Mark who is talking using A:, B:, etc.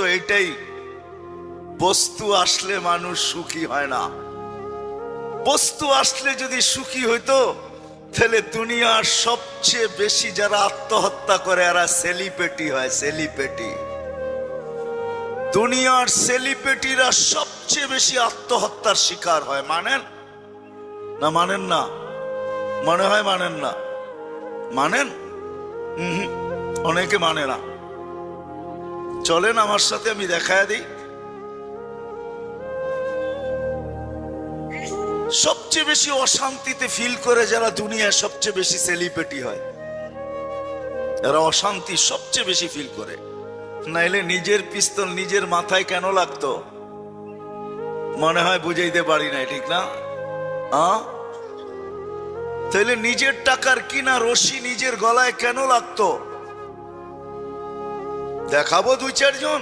A: তো এটাই। বস্তু আসলে মানুষ সুখী হয় না। বস্তু আসলে যদি সুখী হইতো, তাহলে দুনিয়ার সবচেয়ে বেশি যারা আত্মহত্যা করে, এরা সেলিপেটি হয় সেলিপেটি দুনিয়ার সেলিপেটিরা সবচেয়ে বেশি আত্মহত্যার শিকার হয়, মানেন? না মানেন না। মনে হয় মানেন না। মানেন? অনেকে মানে না। চলেন আমার সাথে, আমি দেখায় দিই। সবচেয়ে বেশি অশান্তিতে ফিল করে যারা দুনিয়ায় সবচেয়ে বেশি সেলিব্রিটি হয়। এরা অশান্তি সবচেয়ে বেশি ফিল করে। নাইলে নিজের পিস্তল নিজের মাথায় কেন লাগতো? মনে হয় বুঝাইতে পারি নাই, ঠিক না? তাহলে নিজের টাকার কিনা রশি নিজের গলায় কেন লাগতো? দেখাবো দুই চারজন